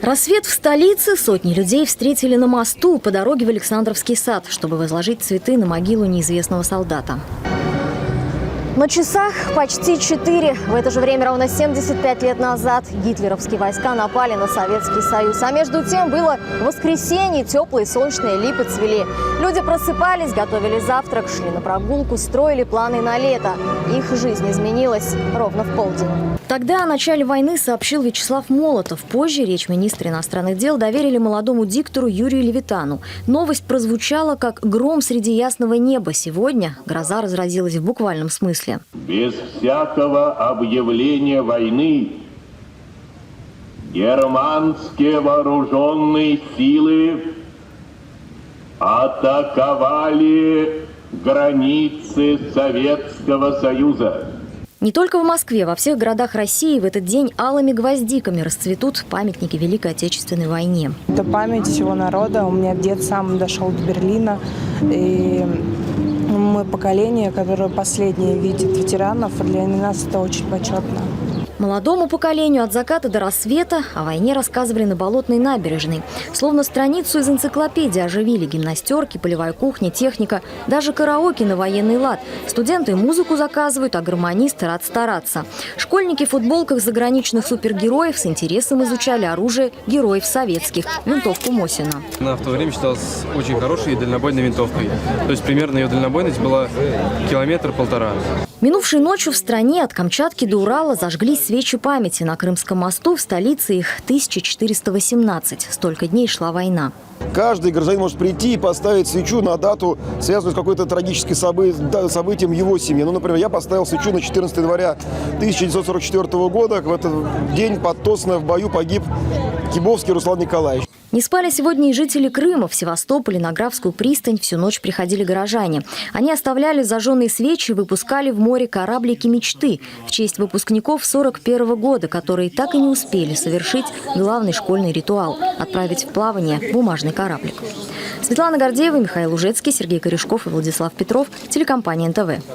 Рассвет в столице сотни людей встретили на мосту по дороге в Александровский сад, чтобы возложить цветы на могилу неизвестного солдата. На часах почти четыре. В это же время, ровно 75 лет назад, гитлеровские войска напали на Советский Союз. А между тем было воскресенье, теплые солнечные липы цвели. Люди просыпались, готовили завтрак, шли на прогулку, строили планы на лето. Их жизнь изменилась ровно в полдень. Тогда о начале войны сообщил Вячеслав Молотов. Позже речь министра иностранных дел доверили молодому диктору Юрию Левитану. Новость прозвучала как гром среди ясного неба. Сегодня гроза разразилась в буквальном смысле. Без всякого объявления войны германские вооруженные силы атаковали границы Советского Союза. Не только в Москве, во всех городах России в этот день алыми гвоздиками расцветут памятники Великой Отечественной войне. Это память всего народа. У меня дед сам дошел до Берлина. И поколение, которое последнее видит ветеранов. Для нас это очень почетно. Молодому поколению от заката до рассвета о войне рассказывали на Болотной набережной. Словно страницу из энциклопедии оживили гимнастерки, полевая кухня, техника, даже караоке на военный лад. Студенты музыку заказывают, а гармонисты рад стараться. Школьники в футболках заграничных супергероев с интересом изучали оружие героев советских, винтовку Мосина. Она в то время считалась очень хорошей и дальнобойной винтовкой. То есть примерно ее дальнобойность была километр-полтора. Минувшей ночью в стране от Камчатки до Урала зажглись свечи памяти. На Крымском мосту в столице их 1418. Столько дней шла война. Каждый гражданин может прийти и поставить свечу на дату, связанную с какой-то трагическим событием его семье. Ну, например, я поставил свечу на 14 января 1944 года. В этот день под Тосно в бою погиб Кибовский Руслан Николаевич. Не спали сегодня и жители Крыма. В Севастополе на Графскую пристань всю ночь приходили горожане. Они оставляли зажженные свечи и выпускали в море кораблики мечты в честь выпускников 41 года, которые так и не успели совершить главный школьный ритуал – отправить в плавание бумажный кораблик. Светлана Гордеева, Михаил Ужецкий, Сергей Корешков и Владислав Петров. Телекомпания НТВ.